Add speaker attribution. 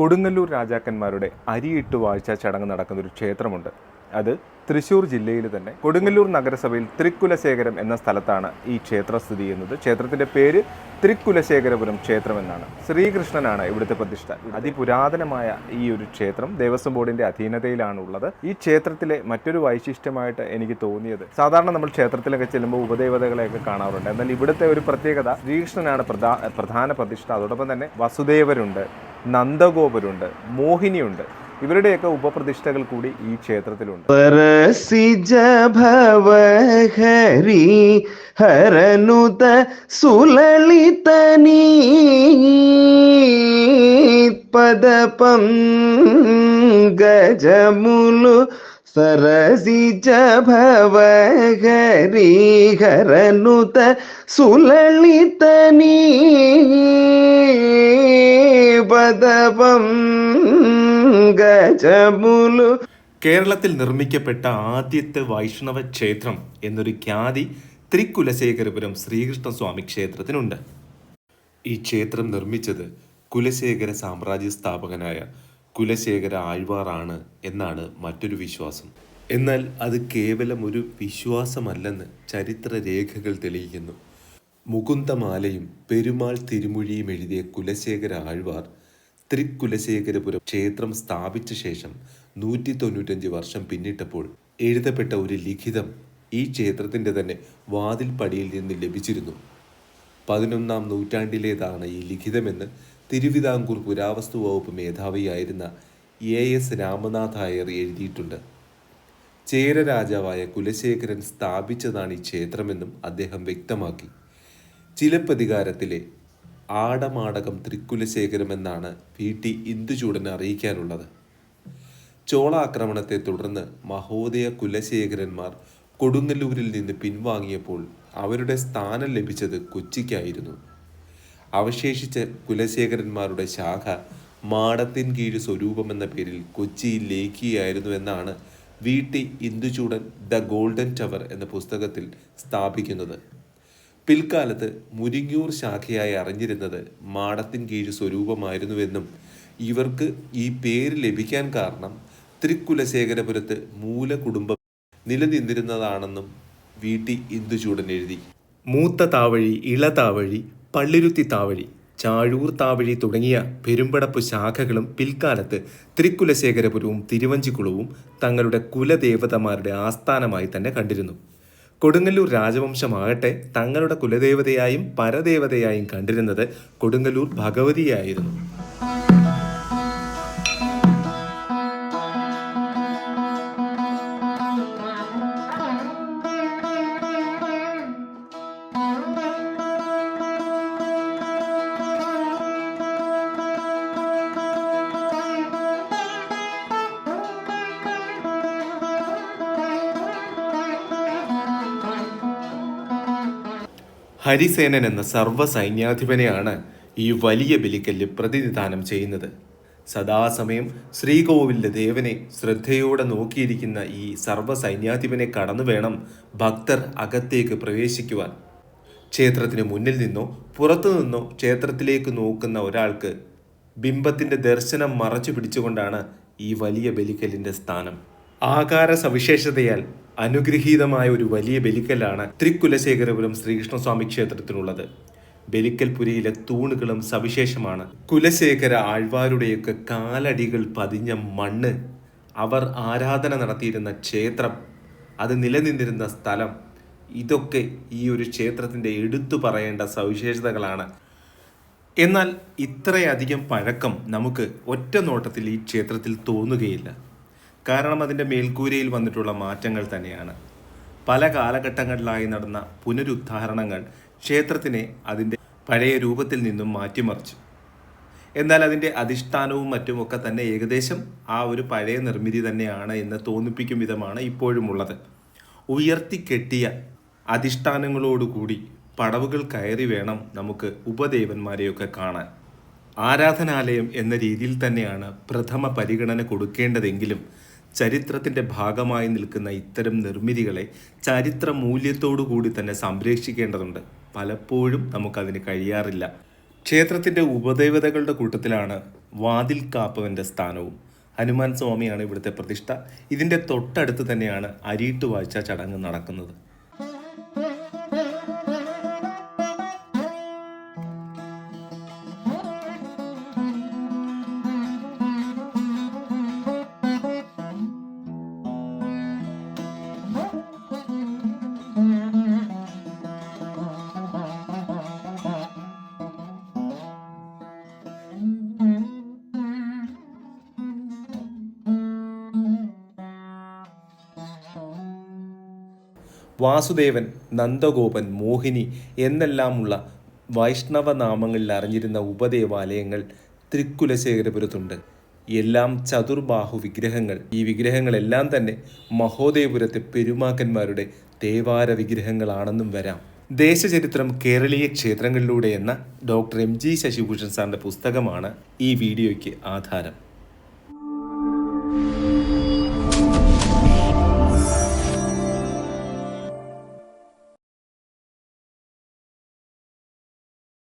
Speaker 1: കൊടുങ്ങല്ലൂർ രാജാക്കന്മാരുടെ അരിയിട്ട് വാഴ്ച ചടങ്ങ് നടക്കുന്ന ഒരു ക്ഷേത്രമുണ്ട്. അത് തൃശൂർ ജില്ലയിൽ തന്നെ. കൊടുങ്ങല്ലൂർ നഗരസഭയിൽ തൃക്കുലശേഖരം എന്ന സ്ഥലത്താണ് ഈ ക്ഷേത്രം സ്ഥിതി ചെയ്യുന്നത്. ക്ഷേത്രത്തിന്റെ പേര് തൃക്കുലശേഖരപുരം ക്ഷേത്രം എന്നാണ്. ശ്രീകൃഷ്ണനാണ് ഇവിടുത്തെ പ്രതിഷ്ഠ. അതിപുരാതനമായ ഈ ഒരു ക്ഷേത്രം ദേവസ്വം ബോർഡിന്റെ അധീനതയിലാണ് ഉള്ളത് ഈ ക്ഷേത്രത്തിലെ മറ്റൊരു വൈശിഷ്ട്യമായിട്ട് എനിക്ക് തോന്നിയത് സാധാരണ നമ്മൾ ക്ഷേത്രത്തിലൊക്കെ ചെല്ലുമ്പോൾ ഉപദേവതകളെയൊക്കെ കാണാറുണ്ട്. എന്നാൽ ഇവിടുത്തെ ഒരു പ്രത്യേകത ശ്രീകൃഷ്ണനാണ് പ്രധാ പ്രധാന പ്രതിഷ്ഠ. അതോടൊപ്പം തന്നെ വസുദേവരുണ്ട്. നന്ദഗോപുരുണ്ട് മോഹിനിയുണ്ട്. ഇവരുടെയൊക്കെ ഉപപ്രതിഷ്ഠകൾ കൂടി ഈ ക്ഷേത്രത്തിലുണ്ട്.
Speaker 2: ഹരനുത സുലളിതനീ പദപം ഗജമുലു സരസിജ ഭവഹരീഹരനുത സുലളിതനീ ഗജമുലു.
Speaker 3: കേരളത്തിൽ നിർമ്മിക്കപ്പെട്ട ആദ്യത്തെ വൈഷ്ണവ ക്ഷേത്രം എന്നൊരു ഖ്യാതി ത്രികുലശേഖരപുരം ശ്രീകൃഷ്ണസ്വാമി ക്ഷേത്രത്തിനുണ്ട്. ഈ ക്ഷേത്രം നിർമ്മിച്ചത് കുലശേഖര സാമ്രാജ്യ സ്ഥാപകനായ കുലശേഖര ആഴ്വാറാണ് എന്നാണ് മറ്റൊരു വിശ്വാസം. എന്നാൽ അത് കേവലം ഒരു വിശ്വാസമല്ലെന്ന് ചരിത്ര രേഖകൾ തെളിയിക്കുന്നു. മുകുന്ദമാലയും പെരുമാൾ തിരുമൊഴിയും എഴുതിയ കുലശേഖര ആഴ്വാർ തൃക്കുലശേഖരപുരം ക്ഷേത്രം സ്ഥാപിച്ച ശേഷം നൂറ്റി തൊണ്ണൂറ്റഞ്ച് വർഷം പിന്നിട്ടപ്പോൾ എഴുതപ്പെട്ട ഒരു ലിഖിതം ഈ ക്ഷേത്രത്തിന്റെ തന്നെ വാതിൽപ്പടിയിൽ നിന്ന് ലഭിച്ചിരുന്നു. പതിനൊന്നാം നൂറ്റാണ്ടിലേതാണ് ഈ ലിഖിതമെന്ന് തിരുവിതാംകൂർ പുരാവസ്തു വകുപ്പ് മേധാവിയായിരുന്ന എ എസ് രാമനാഥ് അയ്യർ എഴുതിയിട്ടുണ്ട്. ചേര രാജാവായ കുലശേഖരൻ സ്ഥാപിച്ചതാണ് ഈ ക്ഷേത്രമെന്നും അദ്ദേഹം വ്യക്തമാക്കി. ചിലപ്പതികാരത്തിലെ ആടമാടകം തൃക്കുലശേഖരമെന്നാണ് വി ടി ഇന്ദുചൂടനെ അറിയിക്കാനുള്ളത്. ചോള ആക്രമണത്തെ തുടർന്ന് മഹോദയ കുലശേഖരന്മാർ കൊടുങ്ങല്ലൂരിൽ നിന്ന് പിൻവാങ്ങിയപ്പോൾ അവരുടെ സ്ഥാനം ലഭിച്ചത് കൊച്ചിക്കായിരുന്നു. അവശേഷിച്ച കുലശേഖരന്മാരുടെ ശാഖ മാടത്തിൻ കീഴ് സ്വരൂപം എന്ന പേരിൽ കൊച്ചിയിൽ ലയിക്കുകയായിരുന്നു എന്നാണ് V T Induchoodan the golden tower എന്ന പുസ്തകത്തിൽ സ്ഥാപിക്കുന്നത്. പിൽക്കാലത്ത് മുരിങ്ങൂർ ശാഖയായി അറിഞ്ഞിരുന്നത് മാടത്തിൻ കീഴ് സ്വരൂപമായിരുന്നുവെന്നും ഇവർക്ക് ഈ പേര് ലഭിക്കാൻ കാരണം തൃക്കുലശേഖരപുരത്ത് മൂലകുടുംബം നിലനിന്നിരുന്നതാണെന്നും വി. ടി. ഇന്ദുചൂടൻ എഴുതി. മൂത്ത താവഴി ഇളതാവഴി പള്ളിരുത്തി താവഴി ചാഴൂർ താവഴി തുടങ്ങിയ പെരുമ്പടപ്പ് ശാഖകളും പിൽക്കാലത്ത് തൃക്കുലശേഖരപുരവും തിരുവഞ്ചിക്കുളവും തങ്ങളുടെ കുലദേവതമാരുടെ ആസ്ഥാനമായി തന്നെ കണ്ടിരുന്നു. കൊടുങ്ങല്ലൂർ രാജവംശമാകട്ടെ തങ്ങളുടെ കുലദേവതയായും പരദേവതയായും കണ്ടിരുന്നത് കൊടുങ്ങല്ലൂർ ഭഗവതിയായിരുന്നു. ഹരിസേനൻ എന്ന സർവ സൈന്യാധിപനെയാണ് ഈ വലിയ ബലിക്കല്ല് പ്രതിനിധാനം ചെയ്യുന്നത്. സദാസമയം ശ്രീകോവിലിന്റെ ദേവനെ ശ്രദ്ധയോടെ നോക്കിയിരിക്കുന്ന ഈ സർവ സൈന്യാധിപനെ കടന്നു വേണം ഭക്തർ അകത്തേക്ക് പ്രവേശിക്കുവാൻ. ക്ഷേത്രത്തിന് മുന്നിൽ നിന്നോ പുറത്തു നിന്നോ ക്ഷേത്രത്തിലേക്ക് നോക്കുന്ന ഒരാൾക്ക് ബിംബത്തിന്റെ ദർശനം മറച്ചു പിടിച്ചുകൊണ്ടാണ് ഈ വലിയ ബലിക്കല്ലിന്റെ സ്ഥാനം. ആകാര സവിശേഷതയാൽ അനുഗ്രഹീതമായ ഒരു വലിയ ബലിക്കല്ലാണ് തൃക്കുലശേഖരപുരം ശ്രീകൃഷ്ണസ്വാമി ക്ഷേത്രത്തിനുള്ളത് ബലിക്കൽപുരിയിലെ തൂണുകളും സവിശേഷമാണ്. കുലശേഖര ആഴ്വാരുടെയൊക്കെ കാലടികൾ പതിഞ്ഞ മണ്ണ് അവർ ആരാധന നടത്തിയിരുന്ന ക്ഷേത്രം അത് നിലനിന്നിരുന്ന സ്ഥലം ഇതൊക്കെ ഈ ഒരു ക്ഷേത്രത്തിന്റെ എടുത്തു പറയേണ്ട സവിശേഷതകളാണ്. എന്നാൽ ഇത്രയധികം പഴക്കം നമുക്ക് ഒറ്റ നോട്ടത്തിൽ ഈ ക്ഷേത്രത്തിൽ തോന്നുകയില്ല. കാരണം അതിന്റെ മേൽക്കൂരയിൽ വന്നിട്ടുള്ള മാറ്റങ്ങൾ തന്നെയാണ്. പല കാലഘട്ടങ്ങളിലായി നടന്ന പുനരുദ്ധാരണങ്ങൾ ക്ഷേത്രത്തിനെ അതിന്റെ പഴയ രൂപത്തിൽ നിന്നും മാറ്റിമറിച്ചു. എന്നാൽ അതിന്റെ അധിഷ്ഠാനവും മറ്റുമൊക്കെ തന്നെ ഏകദേശം ആ ഒരു പഴയ നിർമ്മിതി തന്നെയാണ് എന്ന് തോന്നിപ്പിക്കും വിധമാണ് ഇപ്പോഴുമുള്ളത്. ഉയർത്തിക്കെട്ടിയ അധിഷ്ഠാനങ്ങളോടുകൂടി പടവുകൾ കയറി വേണം നമുക്ക് ഉപദേവന്മാരെയൊക്കെ കാണാൻ. ആരാധനാലയം എന്ന രീതിയിൽ തന്നെയാണ് പ്രഥമ പരിഗണന കൊടുക്കേണ്ടതെങ്കിലും ചരിത്രത്തിന്റെ ഭാഗമായി നിൽക്കുന്ന ഇത്തരം നിർമ്മിതികളെ ചരിത്ര മൂല്യത്തോടു കൂടി തന്നെ സംരക്ഷിക്കേണ്ടതുണ്ട്. പലപ്പോഴും നമുക്കതിന് കഴിയാറില്ല. ക്ഷേത്രത്തിന്റെ ഉപദേവതകളുടെ കൂട്ടത്തിലാണ് വാതിൽ കാപ്പവന്റെ സ്ഥാനവും. ഹനുമാൻ സ്വാമിയാണ് ഇവിടുത്തെ പ്രതിഷ്ഠ. ഇതിന്റെ തൊട്ടടുത്ത് തന്നെയാണ് അരിയിട്ട് വാഴ്ച ചടങ്ങ് നടക്കുന്നത്. വാസുദേവൻ നന്ദഗോപൻ മോഹിനി എന്നെല്ലാമുള്ള വൈഷ്ണവ നാമങ്ങളിൽ അറിഞ്ഞിരുന്ന ഉപദേവാലയങ്ങൾ തൃക്കുലശേഖരപുരത്തുണ്ട്. എല്ലാം ചതുർബാഹു വിഗ്രഹങ്ങൾ. ഈ വിഗ്രഹങ്ങളെല്ലാം തന്നെ മഹോദയപുരത്തെ പെരുമാക്കന്മാരുടെ ദേവാര വിഗ്രഹങ്ങളാണെന്നും വരാം. ദേശചരിത്രം കേരളീയ ക്ഷേത്രങ്ങളിലൂടെ എന്ന ഡോക്ടർ എം ജി ശശിഭൂഷൺ സാറിന്റെ പുസ്തകമാണ് ഈ വീഡിയോയ്ക്ക് ആധാരം.